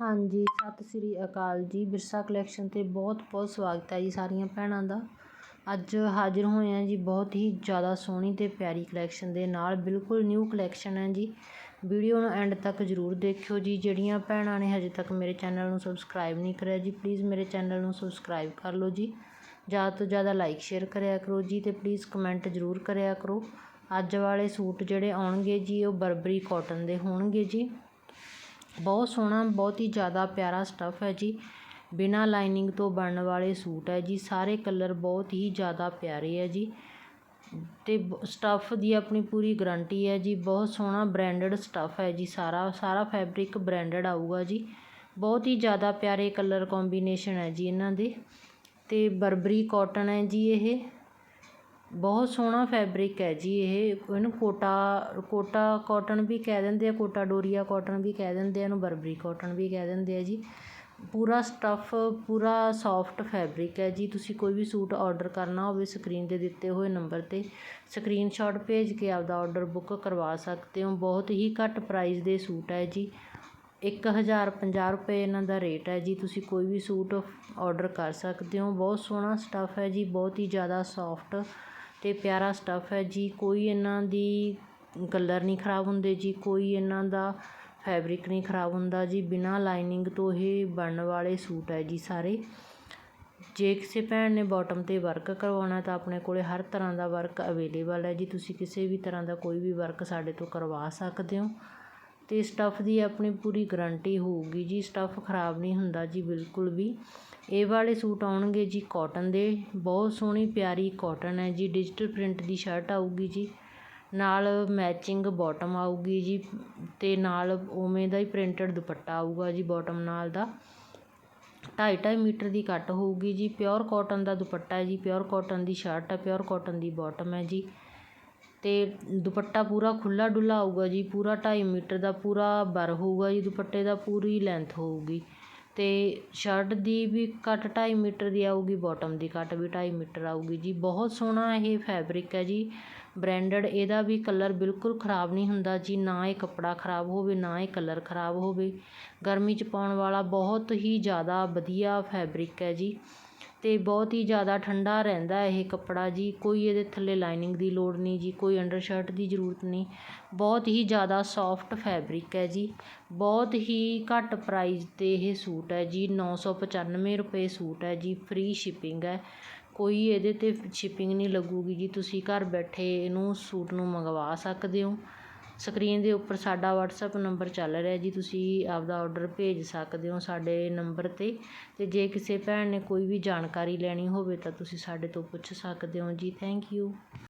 ਹਾਂਜੀ, ਸਤਿ ਸ੍ਰੀ ਅਕਾਲ ਜੀ। ਵਿਰਸਾ ਕਲੈਕਸ਼ਨ ਤੇ ਬਹੁਤ ਬਹੁਤ ਸਵਾਗਤ ਹੈ ਜੀ ਸਾਰੀਆਂ ਭੈਣਾਂ ਦਾ। ਅੱਜ ਹਾਜ਼ਰ ਹੋਏ ਹਾਂ ਜੀ ਬਹੁਤ ਹੀ ਜ਼ਿਆਦਾ ਸੋਹਣੀ ਅਤੇ ਪਿਆਰੀ ਕਲੈਕਸ਼ਨ ਦੇ ਨਾਲ। ਬਿਲਕੁਲ ਨਿਊ ਕਲੈਕਸ਼ਨ ਹੈ ਜੀ। ਵੀਡੀਓ ਨੂੰ ਐਂਡ ਤੱਕ ਜ਼ਰੂਰ ਦੇਖਿਓ ਜੀ। ਜਿਹੜੀਆਂ ਭੈਣਾਂ ਨੇ ਹਜੇ ਤੱਕ ਮੇਰੇ ਚੈਨਲ ਨੂੰ ਸਬਸਕ੍ਰਾਈਬ ਨਹੀਂ ਕਰਿਆ ਜੀ ਪਲੀਜ਼ ਮੇਰੇ ਚੈਨਲ ਨੂੰ ਸਬਸਕ੍ਰਾਈਬ ਕਰ ਲਓ ਜੀ। ਜ਼ਿਆਦਾ ਤੋਂ ਜ਼ਿਆਦਾ ਲਾਈਕ ਸ਼ੇਅਰ ਕਰਿਆ ਕਰੋ ਜੀ ਤੇ ਪਲੀਜ਼ ਕਮੈਂਟ ਜ਼ਰੂਰ ਕਰਿਆ ਕਰੋ। ਅੱਜ ਵਾਲੇ ਸੂਟ ਜਿਹੜੇ ਆਉਣਗੇ ਜੀ, ਉਹ ਬਰਬਰੀ ਕਾਟਨ ਦੇ ਹੋਣਗੇ ਜੀ। ਬਹੁਤ ਸੋਹਣਾ, ਬਹੁਤ ਹੀ ਜ਼ਿਆਦਾ ਪਿਆਰਾ ਸਟੱਫ ਹੈ ਜੀ। ਬਿਨਾਂ ਲਾਈਨਿੰਗ ਤੋਂ ਬਣਨ ਵਾਲੇ ਸੂਟ ਹੈ ਜੀ। ਸਾਰੇ ਕਲਰ ਬਹੁਤ ਹੀ ਜ਼ਿਆਦਾ ਪਿਆਰੇ ਹੈ ਜੀ। ਤੇ ਸਟੱਫ ਦੀ ਆਪਣੀ ਪੂਰੀ ਗਰੰਟੀ ਹੈ ਜੀ। ਬਹੁਤ ਸੋਹਣਾ ਬ੍ਰਾਂਡਡ ਸਟੱਫ ਹੈ ਜੀ। ਸਾਰਾ ਸਾਰਾ ਫੈਬਰਿਕ ਬ੍ਰਾਂਡਡ ਆਊਗਾ ਜੀ। ਬਹੁਤ ਹੀ ਜ਼ਿਆਦਾ ਪਿਆਰੇ ਕਲਰ ਕੋਂਬੀਨੇਸ਼ਨ ਹੈ ਜੀ ਇਹਨਾਂ ਦੇ। ਅਤੇ ਬਰਬਰੀ ਕਾਟਨ ਹੈ ਜੀ ਇਹ। ਬਹੁਤ ਸੋਹਣਾ ਫੈਬਰਿਕ ਹੈ ਜੀ ਇਹ। ਇਹਨੂੰ ਕੋਟਾ ਕੋਟਾ ਕੋਟਨ ਵੀ ਕਹਿ ਦਿੰਦੇ ਆ, ਕੋਟਾ ਡੋਰੀਆ ਕਾਟਨ ਵੀ ਕਹਿ ਦਿੰਦੇ ਆ, ਇਹਨੂੰ ਬਰਬਰੀ ਕੋਟਨ ਵੀ ਕਹਿ ਦਿੰਦੇ ਆ ਜੀ। ਪੂਰਾ ਸਟੱਫ ਪੂਰਾ ਸੋਫਟ ਫੈਬਰਿਕ ਹੈ ਜੀ। ਤੁਸੀਂ ਕੋਈ ਵੀ ਸੂਟ ਔਡਰ ਕਰਨਾ ਹੋਵੇ ਸਕਰੀਨ 'ਤੇ ਦਿੱਤੇ ਹੋਏ ਨੰਬਰ 'ਤੇ ਸਕਰੀਨਸ਼ਾਟ ਭੇਜ ਕੇ ਆਪਦਾ ਔਡਰ ਬੁੱਕ ਕਰਵਾ ਸਕਦੇ ਹੋ। ਬਹੁਤ ਹੀ ਘੱਟ ਪ੍ਰਾਈਸ ਦੇ ਸੂਟ ਹੈ ਜੀ। ਇੱਕ ਹਜ਼ਾਰ ਪੰਜਾਹ ਰੁਪਏ ਇਹਨਾਂ ਦਾ ਰੇਟ ਹੈ ਜੀ। ਤੁਸੀਂ ਕੋਈ ਵੀ ਸੂਟ ਔਡਰ ਕਰ ਸਕਦੇ ਹੋ। ਬਹੁਤ ਸੋਹਣਾ ਸਟੱਫ ਹੈ ਜੀ। ਬਹੁਤ ਹੀ ਜ਼ਿਆਦਾ ਸੋਫਟ ਅਤੇ ਪਿਆਰਾ ਸਟੱਫ ਹੈ ਜੀ। ਕੋਈ ਇਹਨਾਂ ਦੀ ਕਲਰ ਨਹੀਂ ਖਰਾਬ ਹੁੰਦੇ ਜੀ। ਕੋਈ ਇਹਨਾਂ ਦਾ ਫੈਬਰਿਕ ਨਹੀਂ ਖਰਾਬ ਹੁੰਦਾ ਜੀ। ਬਿਨਾਂ ਲਾਈਨਿੰਗ ਤੋਂ ਇਹ ਬਣਨ ਵਾਲੇ ਸੂਟ ਹੈ ਜੀ ਸਾਰੇ। ਜੇ ਕਿਸੇ ਭੈਣ ਨੇ ਬੋਟਮ 'ਤੇ ਵਰਕ ਕਰਵਾਉਣਾ ਤਾਂ ਆਪਣੇ ਕੋਲ ਹਰ ਤਰ੍ਹਾਂ ਦਾ ਵਰਕ ਅਵੇਲੇਬਲ ਹੈ ਜੀ। ਤੁਸੀਂ ਕਿਸੇ ਵੀ ਤਰ੍ਹਾਂ ਦਾ ਕੋਈ ਵੀ ਵਰਕ ਸਾਡੇ ਤੋਂ ਕਰਵਾ ਸਕਦੇ ਹੋ। ਅਤੇ ਸਟੱਫ ਦੀ ਆਪਣੀ ਪੂਰੀ ਗਰੰਟੀ ਹੋਊਗੀ ਜੀ। ਸਟੱਫ ਖਰਾਬ ਨਹੀਂ ਹੁੰਦਾ ਜੀ ਬਿਲਕੁਲ ਵੀ। ਇਹ ਵਾਲੇ ਸੂਟ ਆਉਣਗੇ ਜੀ ਕੋਟਨ ਦੇ। ਬਹੁਤ ਸੋਹਣੀ ਪਿਆਰੀ ਕੋਟਨ ਹੈ ਜੀ। ਡਿਜੀਟਲ ਪ੍ਰਿੰਟ ਦੀ ਸ਼ਰਟ ਆਊਗੀ ਜੀ। ਨਾਲ ਮੈਚਿੰਗ ਬੋਟਮ ਆਊਗੀ ਜੀ ਅਤੇ ਨਾਲ ਉਵੇਂ ਦਾ ਹੀ ਪ੍ਰਿੰਟਡ ਦੁਪੱਟਾ ਆਊਗਾ ਜੀ ਬੋਟਮ ਨਾਲ ਦਾ। 2.5 ਮੀਟਰ ਦੀ ਕੱਟ ਹੋਊਗੀ ਜੀ। ਪਿਓਰ ਕਾਟਨ ਦਾ ਦੁਪੱਟਾ ਹੈ ਜੀ। ਪਿਓਰ ਕਾਟਨ ਦੀ ਸ਼ਰਟ ਹੈ ਪਿਓਰ ਕਾਟਨ ਦੀ ਬਾਟਮ ਹੈ ਜੀ। ਅਤੇ ਦੁਪੱਟਾ ਪੂਰਾ ਖੁੱਲ੍ਹਾ ਡੁੱਲਾ ਆਊਗਾ ਜੀ, ਪੂਰਾ ਢਾਈ ਮੀਟਰ ਦਾ ਪੂਰਾ ਬਰ ਹੋਊਗਾ ਜੀ, ਦੁਪੱਟੇ ਦਾ ਪੂਰੀ ਲੈਂਥ ਹੋਊਗੀ। ਅਤੇ ਸ਼ਰਟ ਦੀ ਵੀ ਕੱਟ ਢਾਈ ਮੀਟਰ ਦੀ ਆਊਗੀ ਬੋਟਮ ਦੀ ਕੱਟ ਵੀ ਢਾਈ ਮੀਟਰ ਆਊਗੀ ਜੀ। ਬਹੁਤ ਸੋਹਣਾ ਇਹ ਫੈਬਰਿਕ ਹੈ ਜੀ ਬ੍ਰਾਂਡਡ ਇਹਦਾ ਵੀ ਕਲਰ ਬਿਲਕੁਲ ਖ਼ਰਾਬ ਨਹੀਂ ਹੁੰਦਾ ਜੀ, ਨਾ ਇਹ ਕੱਪੜਾ ਖ਼ਰਾਬ ਹੋਵੇ, ਨਾ ਇਹ ਕਲਰ ਖ਼ਰਾਬ ਹੋਵੇ। ਗਰਮੀ 'ਚ ਪਾਉਣ ਵਾਲਾ ਬਹੁਤ ਹੀ ਜ਼ਿਆਦਾ ਵਧੀਆ ਫੈਬਰਿਕ ਹੈ ਜੀ। ਤੇ ਬਹੁਤ ਹੀ ਜ਼ਿਆਦਾ ਠੰਡਾ ਰਹਿੰਦਾ ਇਹ ਕੱਪੜਾ ਜੀ। ਕੋਈ ਇਹਦੇ ਥੱਲੇ ਲਾਈਨਿੰਗ ਦੀ ਲੋੜ ਨਹੀਂ ਜੀ, ਕੋਈ ਅੰਡਰ ਸ਼ਰਟ ਦੀ ਜ਼ਰੂਰਤ ਨਹੀਂ। ਬਹੁਤ ਹੀ ਜ਼ਿਆਦਾ ਸੋਫਟ ਫੈਬਰਿਕ ਹੈ ਜੀ। ਬਹੁਤ ਹੀ ਘੱਟ ਪ੍ਰਾਈਜ਼ 'ਤੇ ਇਹ ਸੂਟ ਹੈ ਜੀ। ਨੌ ਸੌ ਪਚਾਨਵੇਂ ਰੁਪਏ ਸੂਟ ਹੈ ਜੀ। ਫ੍ਰੀ ਸ਼ਿਪਿੰਗ ਹੈ। ਕੋਈ ਇਹਦੇ 'ਤੇ ਸ਼ਿਪਿੰਗ ਨਹੀਂ ਲੱਗੂਗੀ ਜੀ। ਤੁਸੀਂ ਘਰ ਬੈਠੇ ਇਹਨੂੰ ਸੂਟ ਨੂੰ ਮੰਗਵਾ ਸਕਦੇ ਹੋ। ਸਕਰੀਨ ਦੇ ਉੱਪਰ ਸਾਡਾ ਵਟਸਐਪ ਨੰਬਰ ਚੱਲ ਰਿਹਾ ਜੀ, ਤੁਸੀਂ ਆਪਦਾ ਔਡਰ ਭੇਜ ਸਕਦੇ ਹੋ ਸਾਡੇ ਨੰਬਰ 'ਤੇ। ਅਤੇ ਜੇ ਕਿਸੇ ਭੈਣ ਨੇ ਕੋਈ ਵੀ ਜਾਣਕਾਰੀ ਲੈਣੀ ਹੋਵੇ ਤਾਂ ਤੁਸੀਂ ਸਾਡੇ ਤੋਂ ਪੁੱਛ ਸਕਦੇ ਹੋ ਜੀ। Thank you